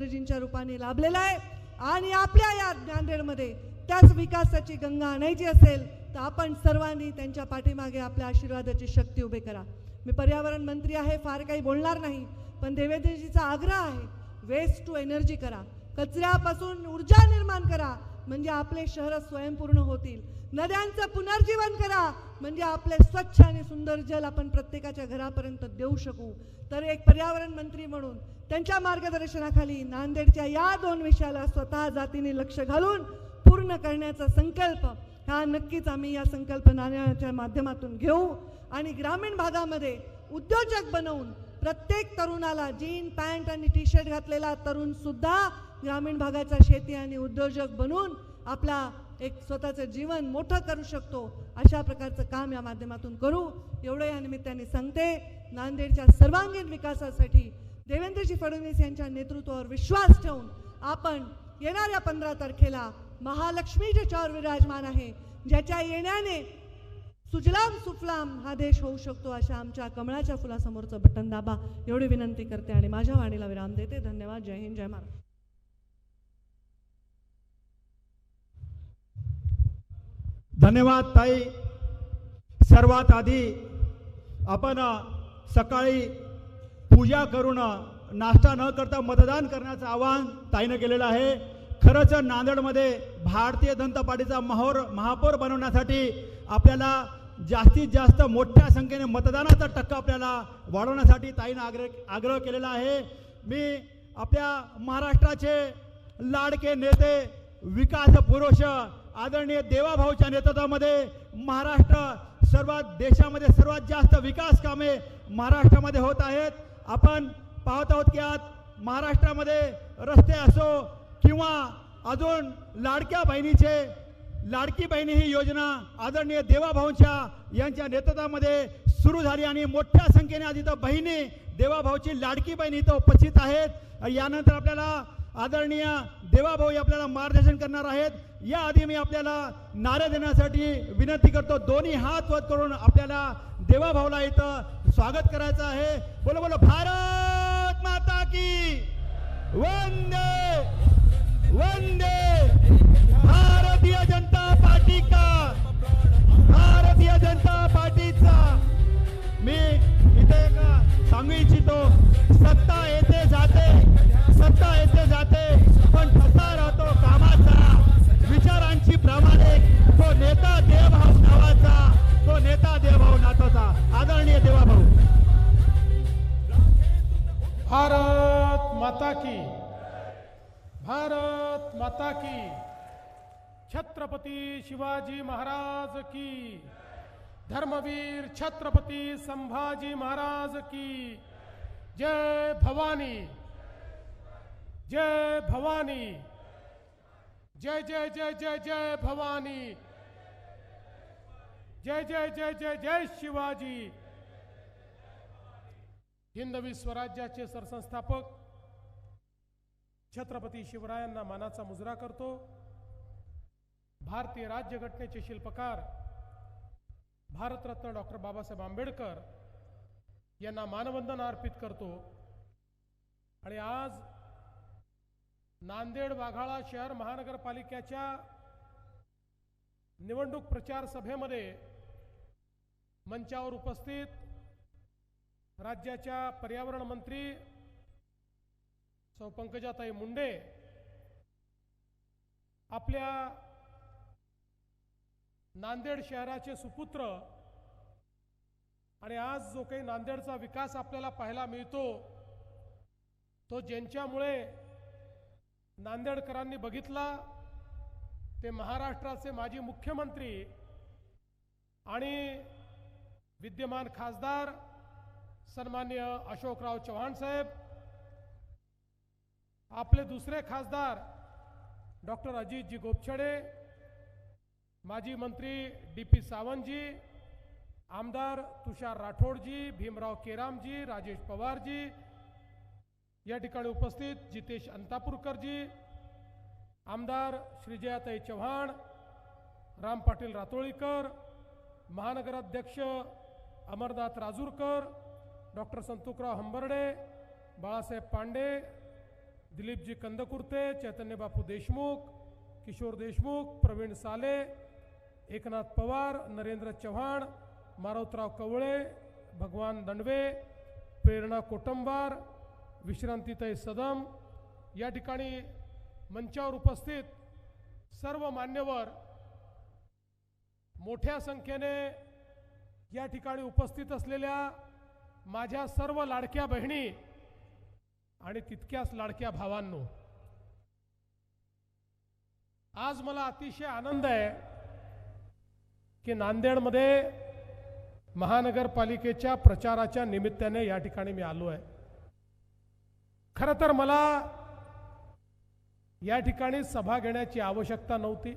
गुरुजींच्या रूपाने लाभलेला आहे. आणि आपल्या या नांदेडमध्ये त्याच विकासाची गंगा आणायची असेल तर आपण सर्वांनी त्यांच्या पाठीमागे आपल्या आशीर्वादाची शक्ती उभे करा. मी पर्यावरण मंत्री आहे फार काही बोलणार नाही पण देवेंद्रजीचा आग्रह आहे वेस्ट टू एनर्जी करा. कचऱ्यापासून ऊर्जा निर्माण करा. म्हणजे आपले शहर स्वयंपूर्ण होतील. नद्यांचं पुनर्जीवन करा. म्हणजे आपले स्वच्छ आणि सुंदर जल आपण प्रत्येकाच्या घरापर्यंत देऊ शकू. तर एक पर्यावरण मंत्री म्हणून त्यांच्या मार्गदर्शनाखाली नांदेडच्या या दोन विषयाला स्वतः जातीने लक्ष घालून पूर्ण करण्याचा संकल्प हा नक्कीच आम्ही या संकल्पनाच्या माध्यमातून घेऊ आणि ग्रामीण भागामध्ये उद्योजक बनवून प्रत्येक तरुणाला जीन पॅन्ट आणि टी शर्ट घातलेला तरुण सुद्धा ग्रामीण भागाचा शेती आणि उद्योजक बनून आपला एक स्वतःचं जीवन मोठं करू शकतो. अशा प्रकारचं काम या माध्यमातून करू. एवढं या निमित्ताने सांगते. नांदेडच्या सर्वांगीण विकासासाठी देवेंद्रजी फडणवीस यांच्या नेतृत्वावर विश्वास ठेवून आपण येणाऱ्या पंधरा तारखेला महालक्ष्मी ज्याच्यावर विराजमान आहे ज्याच्या येण्याने सुजलाम सुफलाम हा देश होऊ शकतो अशा आमच्या कमळाच्या फुलासमोरचं बटन दाबा. एवढी विनंती करते आणि माझ्या वाणीला विराम देते. धन्यवाद. जय हिंद जय महाराष्ट्र. धन्यवाद ताई. सर्वात आधी आपण सकाळी पूजा करून नाश्ता न करता मतदान करण्याचं आवाहन ताईनं केलेलं आहे. खरंच नांदेडमध्ये भारतीय जनता पार्टीचा महापौर महापौर बनवण्यासाठी आपल्याला जास्तीत जास्त मोठ्या संख्येने मतदानाचा टक्का आपल्याला वाढवण्यासाठी ताईनं आग्रह आग्रह केलेला आहे. मी आपल्या महाराष्ट्राचे लाडके नेते विकास पुरुष आदरणीय देवाभाऊच्या नेतृत्वामध्ये महाराष्ट्र सर्वात देशामध्ये सर्वात जास्त विकास कामे महाराष्ट्रामध्ये होत आहेत. आपण पाहत आहोत की आज महाराष्ट्रामध्ये रस्ते असो किंवा अजून लाडक्या बहिणीचे लाडकी बहिणी ही योजना आदरणीय देवाभाऊंच्या यांच्या नेतृत्वामध्ये सुरू झाली आणि मोठ्या संख्येने आज इथं बहिणी देवाभाऊची लाडकी बहीण इथं उपस्थित आहेत. यानंतर आपल्याला आदरणीय देवाभाऊ आपल्याला मार्गदर्शन करणार आहेत. याआधी मी आपल्याला नारे देण्यासाठी विनंती करतो दोन्ही हात वत करून आपल्याला देवाभाऊला इथं स्वागत करायचं आहे. बोलो बोलो भारत माता की वंदे वंदे भारतीय जनता पार्टी का भारतीय जनता पार्टीचा. मी इथे का सांगू इच्छितो सत्ता येते जाते सत्ता येते जाते पण ठसा राहतो कामाचा. विचारांची प्रमाणे तो नेता देवभाऊ नावाचा तो नेता देवभाऊ नातोचा. आदरणीय देवाभाऊ. भारत माता की. भारत माता की। छत्रपती शिवाजी महाराज की। धर्मवीर छत्रपती संभाजी महाराज की। जय भवानी। जय भवानी। जय जय जय जय जय भवानी। जय जय जय जय जय शिवाजी। हिंदवी स्वराज्याचे सरसंस्थापक छत्रपती शिवरायांना मानाचा मुजरा करतो. भारतीय राज्यघटनेचे शिल्पकार भारतरत्न डॉक्टर बाबासाहेब आंबेडकर यांना मानवंदना अर्पित करतो. आणि आज नांदेड वाघाळा शहर महानगरपालिकेच्या निवडणूक प्रचार सभेमध्ये मंचावर उपस्थित राज्याच्या पर्यावरण मंत्री सौ पंकजाताई मुंडे आपल्या नांदेड शहराचे सुपुत्र आणि आज जो काही नांदेडचा विकास आपल्याला पाहायला मिळतो तो ज्यांच्यामुळे नांदेडकरांनी बघितला ते महाराष्ट्राचे माजी मुख्यमंत्री आणि विद्यमान खासदार सन्मान्य अशोकराव चव्हाण साहेब आपले दुसरे खासदार डॉक्टर अजितजी गोपछडे माजी मंत्री डी पी सावंतजी आमदार तुषार राठोडजी भीमराव केरामजी राजेश पवारजी या ठिकाणी उपस्थित जितेश अंतापूरकरजी आमदार श्रीजयाताई चव्हाण राम पाटील रातोळीकर महानगराध्यक्ष अमरनाथ राजूरकर डॉक्टर संतुकराव हंबर्डे बाळासाहेब पांडे दिलीपजी कंदकुर्ते चैतन्य बापू देशमुख किशोर देशमुख प्रवीण साले एकनाथ पवार नरेंद्र चव्हाण मारुतराव कवळे भगवान दंडवे प्रेरणा कोटंबार विश्रांतीताई सदम. या ठिकाणी मंचावर उपस्थित सर्व मान्यवर मोठ्या संख्येने या ठिकाणी उपस्थित असलेल्या माझ्या सर्व लाडक्या बहिणी आणि तितक्याच लाडक्या भावांनो आज मला अतिशय आनंद आहे की नांदेडमध्ये महानगरपालिकेच्या प्रचाराच्या निमित्ताने या ठिकाणी मी आलो आहे. खरं तर मला या ठिकाणी सभा घेण्याची आवश्यकता नव्हती.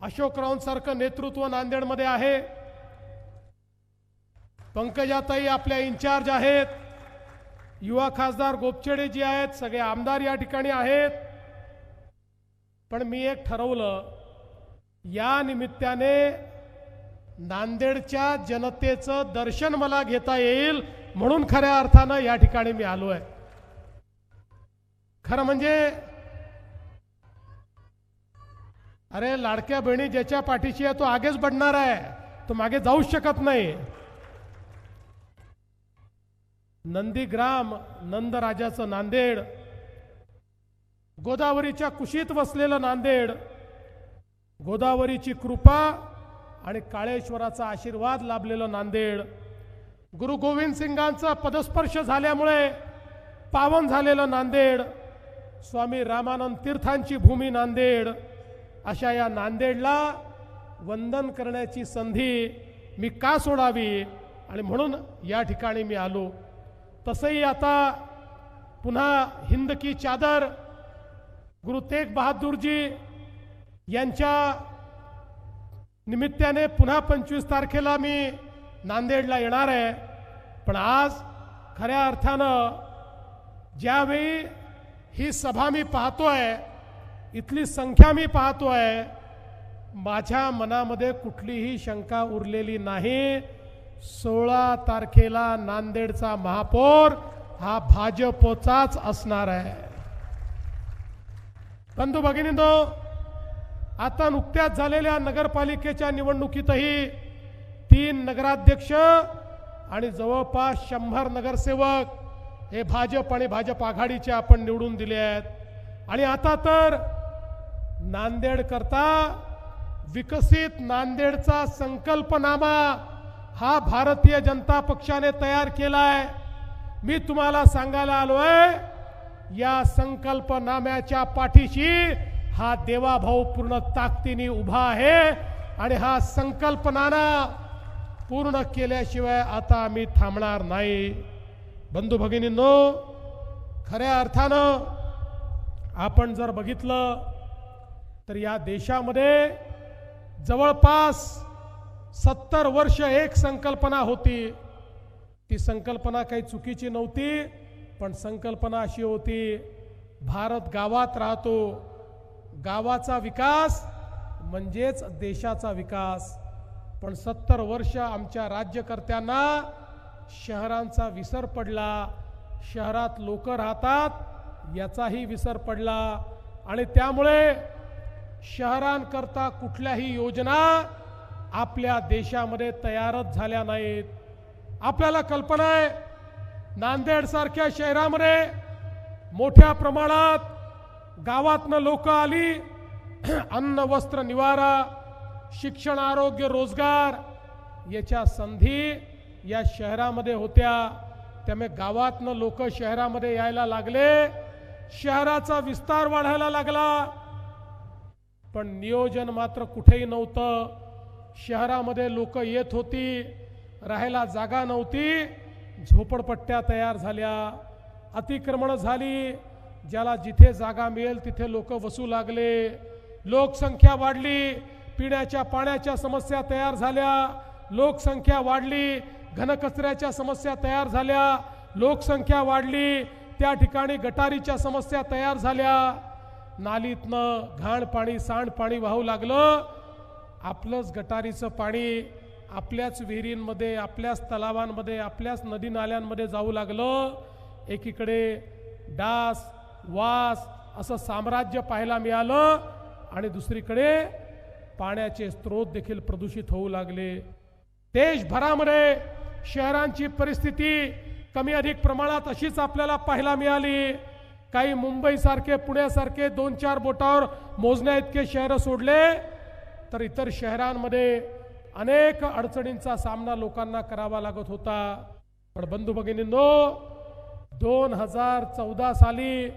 अशोकरावांसारखं नेतृत्व नांदेडमध्ये आहे. पंकजाताई आपल्या इन्चार्ज आहेत. युवा खासदार गोपचेडे जी आहेत सगळे आमदार या ठिकाणी आहेत. पण मी एक ठरवलं या निमित्ताने नांदेडच्या जनतेचं दर्शन मला घेता येईल म्हणून खऱ्या अर्थानं या ठिकाणी मी आलो आहे. खरं म्हणजे अरे लाडक्या बहिणी ज्याच्या पाठीशी आहे तो आगेच बढणार आहे. तो मागे जाऊच शकत नाही. नंदीग्राम नंदराजाचं नांदेड गोदावरीच्या कुशीत वसलेलं नांदेड गोदावरीची कृपा आणि काळेश्वराचा आशीर्वाद लाभलेलं नांदेड. गुरु गोविंद सिंगांचा पदस्पर्श झाल्यामुळे पावन झालेलं नांदेड. स्वामी रामानंद तीर्थांची भूमी नांदेड. अशा या नांदेडला वंदन करण्याची संधी मी का सोडावी? आणि म्हणून या ठिकाणी मी आलो. तसंही आता पुन्हा हिंद की चादर गुरु तेग बहादूरजी यांच्या निमित्ताने पुन्हा पंचवीस तारखेला मी नांदेडला येणार आहे. पण आज खऱ्या अर्थानं ज्यावेळी ही सभा मी पाहतोय इथली संख्या मी पाहतोय माझ्या मनामध्ये कुठलीही शंका उरलेली नाही. सोळा तारखेला नांदेडचा महापौर हा भाजपचाच असणार आहे. बंधू भगिनींनो आता नुकत्याच झालेल्या नगरपालिकेच्या निवडणुकीतही तीन नगराध्यक्ष आणि जवळपास शंभर नगरसेवक हे भाजप आणि भाजप आघाडीचे आपण निवडून दिले आहेत. आणि आता तर नांदेड करता विकसित नांदेडचा संकल्पनामा हा भारतीय जनता पक्षाने तयार केलाय. मी तुम्हाला सांगायला आलोय या संकल्पनाम्याच्या पाठीशी हा देवाभाऊ पूर्ण ताकदीने उभा आहे आणि हा संकल्पनाना पूर्ण केल्याशिवाय आता आम्ही थांबणार नाही. बंधू भगिनींनो खऱ्या अर्थानं आपण जर बघितलं तर या देशामध्ये जवळपास सत्तर वर्ष एक संकल्पना होती. ती संकल्पना काही चुकीची नव्हती पण संकल्पना अशी होती भारत गावात राहतो. गावाचा विकास म्हणजेच देशाचा विकास. पण सत्तर वर्ष आमच्या राज्यकर्त्यांना शहरांचा विसर पडला. शहरात लोक राहतात याचाही विसर पडला. आणि त्यामुळे शहरांकरता कुठल्याही योजना आपल्या देशामध्ये तयारच झाल्या नाहीत. आपल्याला कल्पना आहे नांदेड सारख्या शहरामध्ये मोठ्या प्रमाणात गावातनं लोक आली अन्न वस्त्र निवारा शिक्षण आरोग्य रोजगार याच्या संधी या शहरामध्ये होत्या. त्यामुळे गावातनं लोक शहरामध्ये यायला लागले शहराचा विस्तार वाढायला लागला. पण नियोजन मात्र कुठेही नव्हतं. शहरामध्ये लोक येत होती राहायला जागा नव्हती झोपडपट्ट्या तयार झाल्या. अतिक्रमण झाली ज्याला जिथे जागा मिळेल तिथे लोक वसू लागले. लोकसंख्या वाढली पिण्याच्या पाण्याच्या समस्या तयार झाल्या. लोकसंख्या वाढली घनकचऱ्याच्या समस्या तयार झाल्या. लोकसंख्या वाढली त्या ठिकाणी गटारीच्या समस्या तयार झाल्या. नालीतनं घाण पाणी सांडपाणी वाहू लागलं. आपलंच गटारीचं पाणी आपल्याच विहिरींमध्ये आपल्याच तलावांमध्ये आपल्याच नदी नाल्यांमध्ये जाऊ लागलं. एकीकडे डास वास असं साम्राज्य पाहायला मिळालं आणि दुसरीकडे पाण्याचे स्रोत देखील प्रदूषित होऊ लागले. देशभरामध्ये शहरांची परिस्थिती कमी अधिक प्रमाणात अशीच आपल्याला पाहायला मिळाली. काही मुंबईसारखे पुण्यासारखे दोन चार बोटावर मोजण्या इतके शहरं सोडले. तर इतर शहरांमध्ये अनेक अडचणींचा सामना लोकांना करावा लागत होता. पण बंधू भगिनींनो दोन हजार चौदा साली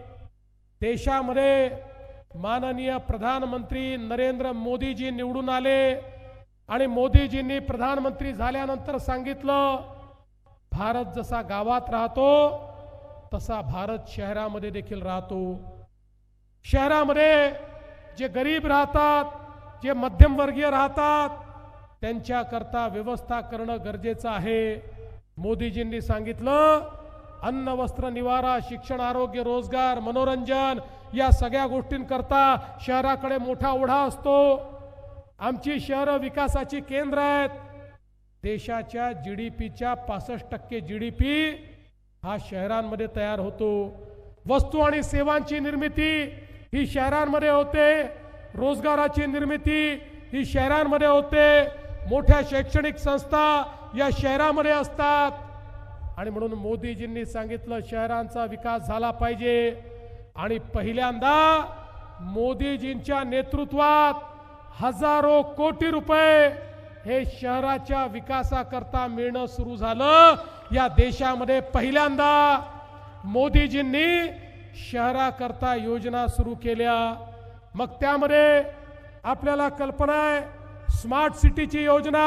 देशामध्ये माननीय प्रधानमंत्री नरेंद्र मोदीजी निवडून आले आणि मोदीजींनी प्रधानमंत्री झाल्यानंतर सांगितलं भारत जसा गावात राहतो तसा भारत शहरामध्ये देखील राहतो. शहरामध्ये जे गरीब राहतात जे मध्यमवर्गीय राहतात त्यांच्याकरता व्यवस्था करणं गरजेचं आहे. मोदीजींनी सांगितलं अन्न वस्त्र निवारा शिक्षण आरोग्य रोजगार मनोरंजन या सगळ्या गोष्टींकरता शहराकडे मोठा ओढा असतो. आमची शहरं विकासाची केंद्र आहेत. देशाच्या जी डी पीच्या पासष्ट टक्के जी डी पी हा शहरांमध्ये तयार होतो. वस्तू आणि सेवांची निर्मिती ही शहरांमध्ये होते. रोजगाराची निर्मिती ही शहरांमध्ये होते. मोठ्या शैक्षणिक संस्था या शहरामध्ये असतात. आणि म्हणून मोदीजींनी सांगितलं शहरांचा विकास झाला पाहिजे. आणि पहिल्यांदा मोदीजींच्या नेतृत्वात हजारो कोटी रुपये हे शहराच्या विकासाकरता मिळणं सुरू झालं. या देशामध्ये पहिल्यांदा मोदीजींनी शहराकरता योजना सुरू केल्या. मग त्यामध्ये आपल्याला कल्पना आहे स्मार्ट सिटीची योजना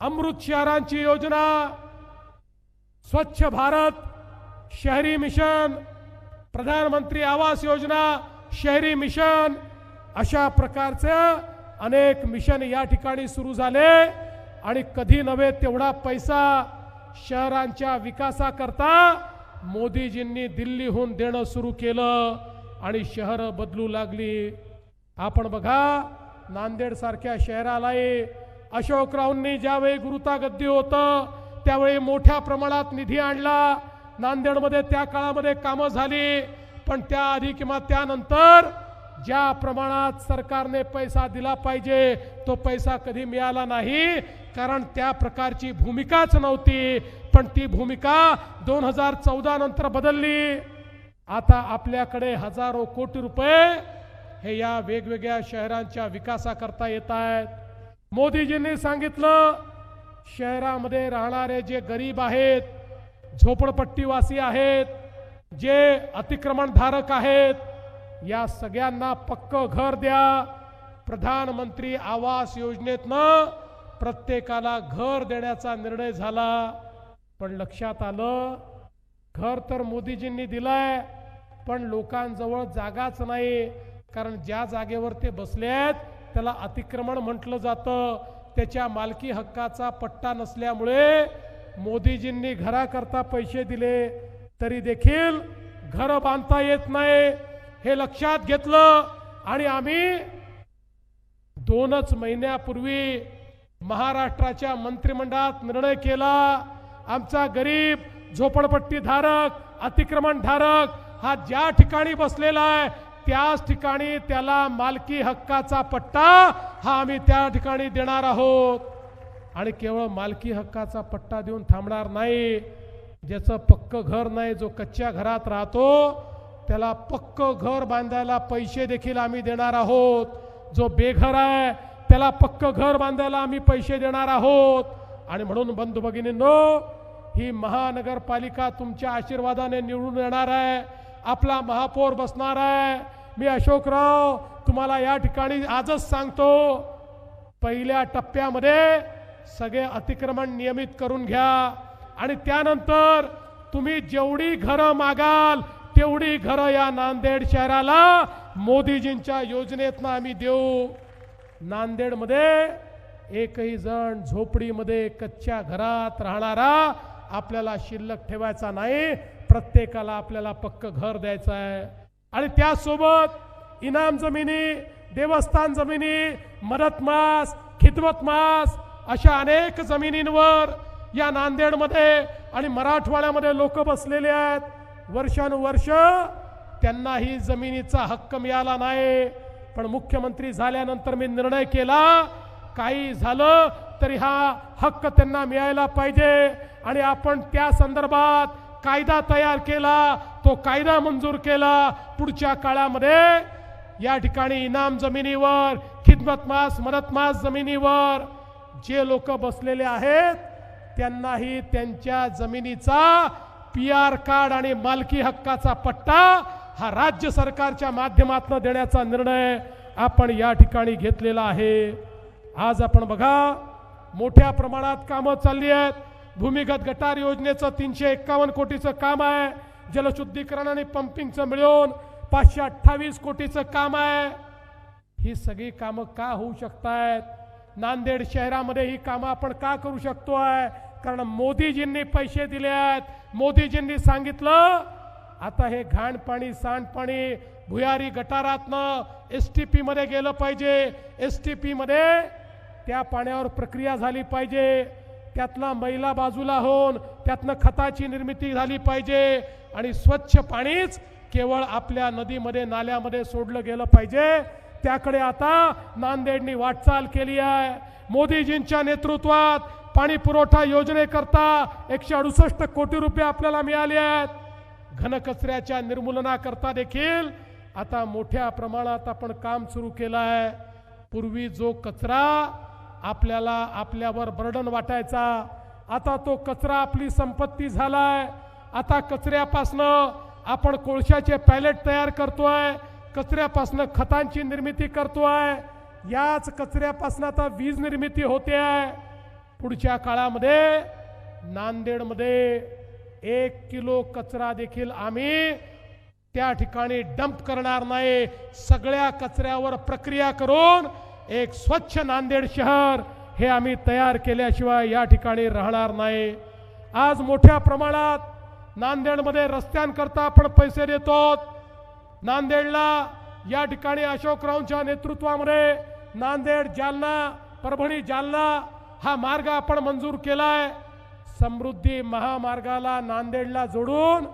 अमृत शहरांची योजना स्वच्छ भारत शहरी मिशन प्रधानमंत्री आवास योजना शहरी मिशन अशा प्रकारचं अनेक मिशन या ठिकाणी सुरू झाले. आणि कधी नव्हे तेवढा पैसा शहरांच्या विकासाकरता मोदीजींनी दिल्लीहून देणं सुरू केलं. आणि शहरं बदलू लागली. आपण बघा नांदेडसारख्या शहरालाही अशोकरावांनी ज्यावेळी गुरुतागद्दी होतं त्यावेळी मोठ्या प्रमाणात निधी आणला. नांदेडमध्ये त्या काळामध्ये कामं झाली पण त्याआधी किंवा त्यानंतर ज्या प्रमाणात सरकारने पैसा दिला पाहिजे तो पैसा कधी मिळाला नाही. कारण त्या प्रकारची भूमिकाच नव्हती. पण ती भूमिका दोन हजार चौदा नंतर बदलली. आता आपल्याकडे हजारो कोटी रुपये हे या वेगवेगळ्या शहरांच्या विकासाकरता येत आहेत. मोदीजींनी सांगितलं शहरामध्ये राहणारे जे गरीब आहेत झोपडपट्टीवासी आहेत जे अतिक्रमणधारक आहेत या सगळ्यांना पक्क घर द्या. प्रधानमंत्री आवास योजनेतनं प्रत्येकाला घर देण्याचा निर्णय झाला. पण लक्षात आलं घर तर मोदीजींनी दिलंय पण लोकांजवळ जागाच नाही. कारण ज्या जागेवर ते बसले आहेत त्याला अतिक्रमण म्हटलं जातं. त्याच्या मालकी हक्काचा पट्टा नसल्यामुळे मोदीजींनी घराकरता पैसे दिले. तरी देखील घर बांधता येत नाही. हे लक्षात घेतलं. आणि आम्ही दोनच महिन्यापूर्वी महाराष्ट्राच्या मंत्रिमंडळात निर्णय केला. आमचा गरीब झोपडपट्टी धारक अतिक्रमण धारक हा ज्या ठिकाणी बसलेला आहे त्याच ठिकाणी त्याला मालकी हक्काचा पट्टा हा आम्ही त्या ठिकाणी देणार आहोत. आणि केवळ मालकी हक्काचा पट्टा देऊन थांबणार नाही ज्याचं पक्क घर नाही जो कच्च्या घरात राहतो त्याला पक्क घर बांधायला पैसे देखील आम्ही देणार आहोत. जो बेघर आहे त्याला पक्क घर बांधायला आम्ही पैसे देणार आहोत. आणि म्हणून बंधू भगिनींनो ही महानगरपालिका तुमच्या आशीर्वादाने निवडून येणार आहे. आपला महापौर बसणार आहे. मी अशोकराव तुम्हाला या ठिकाणी आजच सांगतो पहिल्या टप्प्यामध्ये सगळे अतिक्रमण नियमित करून घ्या. आणि त्यानंतर तुम्ही जेवढी घरं मागाल तेवढी घरं या नांदेड शहराला मोदीजींच्या योजनेतनं आम्ही देऊ. नांदेडमध्ये एकही जण झोपडीमध्ये कच्च्या घरात राहणारा आपल्याला शिल्लक ठेवायचा नाही प्रत्येकाला आपल्याला पक्क घर द्यायचं आहे. आणि त्यासोबत इनाम जमिनी देवस्थान जमिनी मदत मास खिदमत मास अशा अनेक जमिनींवर या नांदेडमध्ये आणि मराठवाड्यामध्ये लोक बसलेले आहेत. वर्षानुवर्ष त्यांना ही जमिनीचा हक्क मिळाला नाही. पण मुख्यमंत्री झाल्यानंतर मी निर्णय केला काही झालं तरी हा हक्क त्यांना मिळायला पाहिजे. आणि आपण त्या संदर्भात कायदा तयार केला तो कायदा मंजूर केला. पुढच्या काळामध्ये या ठिकाणी इनाम जमिनीवर खिदमतमास मदतमास जमिनीवर जे लोक बसलेले आहेत त्यांनाही त्यांच्या जमिनीचा पी आर कार्ड आणि मालकी हक्काचा पट्टा हा राज्य सरकारच्या माध्यमातून देण्याचा निर्णय आपण या ठिकाणी घेतलेला आहे. आज आपण बघा मोठ्या प्रमाणात कामं चालली आहेत. भूमिगत गटार योजनेचं तीनशे एक्कावन्न कोटीचं काम आहे. जलशुद्धीकरण आणि पंपिंगचं मिळून पाचशे अठ्ठावीस कोटीचं काम आहे. ही सगळी कामं का होऊ शकतायत? नांदेड शहरामध्ये ही कामं आपण का करू शकतो आहे? कारण मोदीजींनी पैसे दिले आहेत. मोदीजींनी सांगितलं आता हे घाण पाणी सांडपाणी भुयारी गटारातनं एस टी पीमध्ये गेलं पाहिजे. एस टी पीमध्ये त्या पाण्यावर प्रक्रिया झाली पाहिजे. त्यातला मैला बाजूला होऊन त्यातनं खताची निर्मिती झाली पाहिजे. आणि स्वच्छ पाणीच केवळ आपल्या नदीमध्ये नाल्यामध्ये सोडलं गेलं पाहिजे. त्याकडे आता नांदेडनी वाटचाल केली आहे. मोदीजींच्या नेतृत्वात पाणी पुरवठा योजनेकरता एकशे अडुसष्ट कोटी रुपये आपल्याला मिळाले आहेत. घनकचऱ्याच्या निर्मूलनाकरता देखील आता मोठ्या प्रमाणात आपण काम सुरू केलं आहे. पूर्वी जो कचरा आपल्याला आपल्यावर बर्डन वाटायचा. आता तो कचरा आपली संपत्ती झालाय. आता कचऱ्यापासनं आपण कोळशाचे पॅलेट तयार करतोय. कचऱ्यापासनं खतांची निर्मिती करतोय. याच कचऱ्यापासून आता वीज निर्मिती होते. आहे पुढच्या काळामध्ये नांदेडमध्ये एक किलो कचरा देखील आम्ही त्या ठिकाणी डंप करणार नाही. सगळ्या कचऱ्यावर प्रक्रिया करून एक स्वच्छ नांदेड शहर हे आम्ही तयार केल्याशिवाय या ठिकाणी राहणार नाही. आज मोठ्या प्रमाणात नांदेडमध्ये रस्त्यांकरता आपण पैसे देतो नांदेडला या ठिकाणी अशोकरावच्या नेतृत्वामध्ये नांदेड जालना परभणी जालना हा मार्ग आपण मंजूर केलाय. समृद्धी महामार्गाला नांदेडला जोडून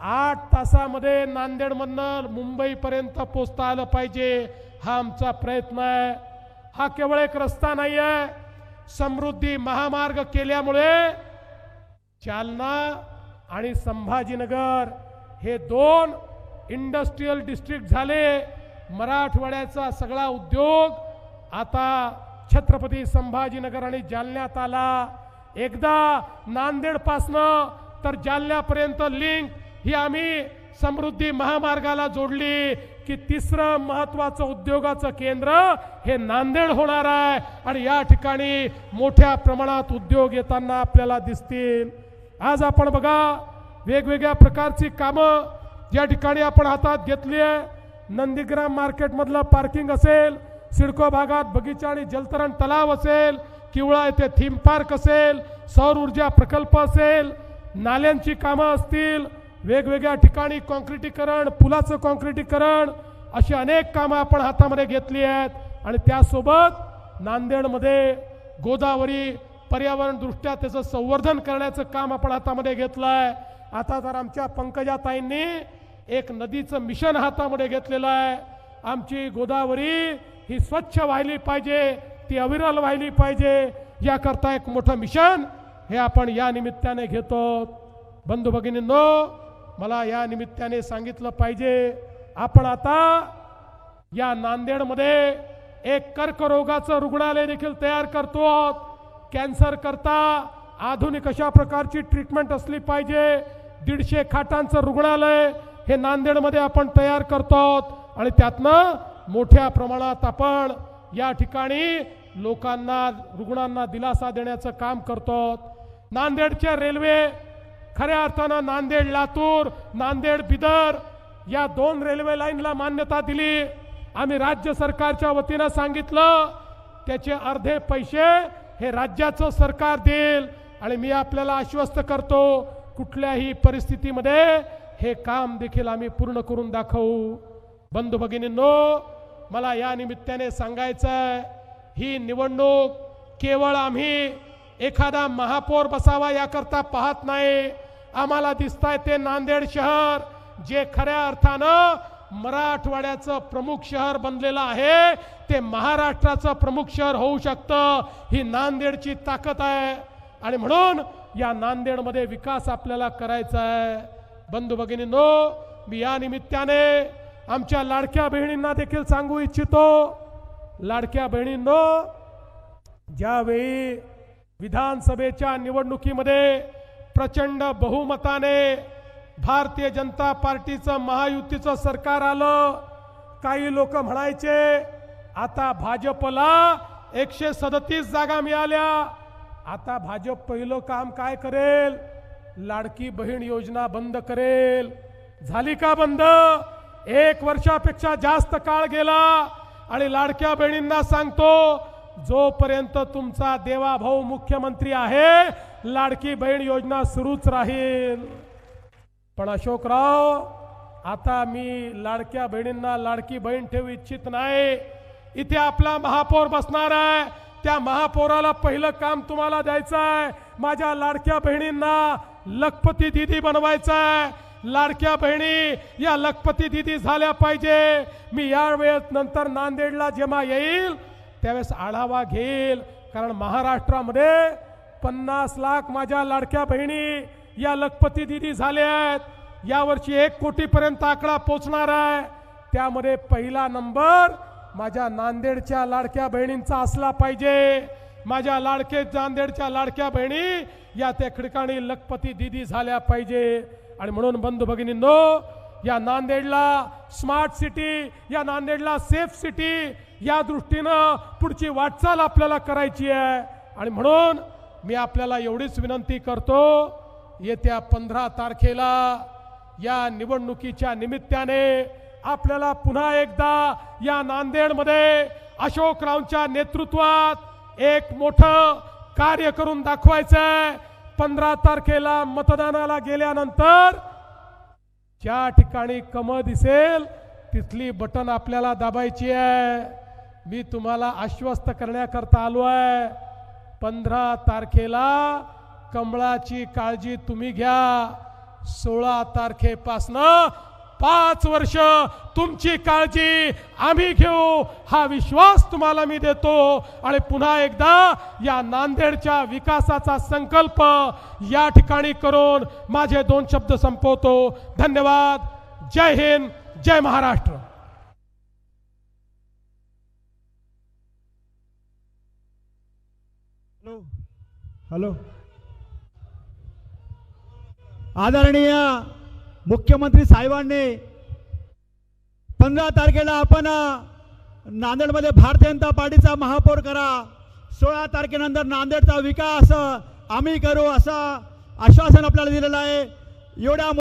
आठ तासामध्ये नांदेडमधनं मुंबईपर्यंत पोचता आलं पाहिजे. हा आमचा प्रयत्न आहे. हा केवळ एक रस्ता नाही आहे समृद्धी महामार्ग केल्यामुळे जालना आणि संभाजीनगर हे दोन इंडस्ट्रीयल डिस्ट्रिक्ट झाले. मराठवाड्याचा सगळा उद्योग आता छत्रपती संभाजीनगर आणि जालन्यात आला. एकदा नांदेडपासनं तर जालन्यापर्यंत लिंक ही आम्ही समृद्धी महामार्गाला जोडली की तिसरं महत्वाचं उद्योगाचं केंद्र हे नांदेड होणार आहे. आणि या ठिकाणी मोठ्या प्रमाणात उद्योग येताना आपल्याला दिसतील. आज आपण बघा वेगवेगळ्या प्रकारची कामं ज्या ठिकाणी आपण हातात घेतली आहे. नंदीग्राम मार्केटमधलं पार्किंग असेल सिडको भागात बगीचा आणि जलतरण तलाव असेल किवळा येथे थीम पार्क असेल सौर ऊर्जा प्रकल्प असेल नाल्यांची कामं असतील वेगवेगळ्या ठिकाणी कॉन्क्रिटीकरण पुलाचं कॉन्क्रिटीकरण अशी अनेक कामं आपण हातामध्ये घेतली आहेत. आणि त्यासोबत नांदेडमध्ये गोदावरी पर्यावरणदृष्ट्या त्याचं संवर्धन करण्याचं काम आपण हातामध्ये घेतलं आहे आता तर आमच्या पंकजाताईंनी एक नदीचं मिशन हातामध्ये घेतलेलं आहे. आमची गोदावरी ही स्वच्छ व्हायली पाहिजे ती अविरल व्हायली पाहिजे. याकरता एक मोठं मिशन हे आपण या निमित्ताने घेतो. बंधू भगिनींनो मला या निमित्ताने सांगितलं पाहिजे आपण आता या नांदेडमध्ये एक कर्करोगाचं रुग्णालय देखील तयार करतो आहोत. कॅन्सर करता आधुनिक अशा प्रकारची ट्रीटमेंट असली पाहिजे. दीडशे खाटांचं रुग्णालय हे नांदेडमध्ये आपण तयार करतो आहोत. आणि त्यातनं मोठ्या प्रमाणात आपण या ठिकाणी लोकांना रुग्णांना दिलासा देण्याचं काम करतो आहोत. नांदेडच्या रेल्वे खऱ्या अर्थानं नांदेड लातूर नांदेड बिदर या दोन रेल्वे लाईनला मान्यता दिली. आम्ही राज्य सरकारच्या वतीनं सांगितलं त्याचे अर्धे पैसे हे राज्याचं सरकार देईल. आणि मी आपल्याला आश्वस्त करतो कुठल्याही परिस्थितीमध्ये हे काम देखील आम्ही पूर्ण करून दाखवू. बंधू भगिनींनो मला या निमित्ताने सांगायचं आहे ही निवडणूक केवळ आम्ही एखादा महापौर बसावा याकरता पाहत नाही. आम्हाला दिसतंय ते नांदेड शहर जे खऱ्या अर्थानं मराठवाड्याचं प्रमुख शहर बनलेलं आहे. ते महाराष्ट्राचं प्रमुख शहर होऊ शकतं ही नांदेडची ताकद आहे. आणि म्हणून या नांदेडमध्ये विकास आपल्याला करायचा आहे. बंधू भगिनींनो मी या निमित्ताने आमच्या लाडक्या बहिणींना देखील सांगू इच्छितो. लाडक्या बहिणींनो ज्यावेळी विधानसभेच्या निवडणुकीमध्ये प्रचंड बहुमताने भारतीय जनता पार्टीचं महायुतीचं सरकार आलं. काही लोक म्हणायचे आता भाजपला एकशे सदतीस जागा मिळाल्या. आता भाजप पहिलं काम काय करेल? लाडकी बहीण योजना बंद करेल. झाली का बंद? एक वर्षापेक्षा जास्त काळ गेला आणि लाडक्या बहिणींना सांगतो जोपर्यंत तुमचा देवाभाऊ मुख्यमंत्री आहे लाडकी बहीण योजना सुरूच राहील. पण अशोकराव आता मी लाडक्या बहिणींना लाडकी बहीण ठेवू इच्छित नाही. इथे आपला महापौर बसणार आहे. त्या महापौराला पहिलं काम तुम्हाला द्यायचं आहे. माझ्या लाडक्या बहिणींना लखपती दिदी बनवायचं आहे. लाडक्या बहिणी या लखपती दिदी झाल्या पाहिजे. मी यावेळेस नंतर नांदेडला जेव्हा येईल त्यावेळेस आढावा घेईल. कारण महाराष्ट्रामध्ये पन्नास लाख माझ्या लाडक्या बहिणी या लखपती दिदी झाल्या आहेत. यावर्षी एक कोटीपर्यंत आकडा पोचणार आहे. त्यामध्ये पहिला नंबर माझ्या नांदेडच्या लाडक्या बहिणींचा असला पाहिजे. माझ्या लाडके नांदेडच्या लाडक्या बहिणी या त्या ठिकाणी लखपती दिदी झाल्या पाहिजे. आणि म्हणून बंधू भगिनींनो या नांदेडला स्मार्ट सिटी या नांदेडला सेफ सिटी या दृष्टीनं पुढची वाटचाल आपल्याला करायची आहे. आणि म्हणून मी आपल्याला एवढीच विनंती करतो येत्या पंधरा तारखेला या निवडणुकीच्या निमित्ताने आपल्याला पुन्हा एकदा या नांदेडमध्ये अशोकरावच्या नेतृत्वात एक मोठं कार्य करून दाखवायचंय. पंधरा तारखेला मतदानाला गेल्यानंतर ज्या ठिकाणी कम दिसेल तिथली बटन आपल्याला दाबायची आहे. मी तुम्हाला आश्वस्त करण्याकरता आलो आहे. पंधरा तारखेला कमळाची काळजी तुम्ही घ्या. सोळा तारखेपासनं पाच वर्ष तुमची काळजी आम्ही घेऊ. हा विश्वास तुम्हाला मी देतो. आणि पुन्हा एकदा या नांदेडच्या विकासाचा संकल्प या ठिकाणी करून माझे दोन शब्द संपवतो. धन्यवाद. जय हिंद. जय महाराष्ट्र. हॅलो आदरणीय मुख्यमंत्री साहेबांनी पंधरा तारखेला आपण नांदेडमध्ये भारतीय जनता पार्टीचा महापौर करा. सोळा तारखेनंतर नांदेडचा विकास आम्ही करू असं आश्वासन आपल्याला दिलेलं आहे. एवढ्या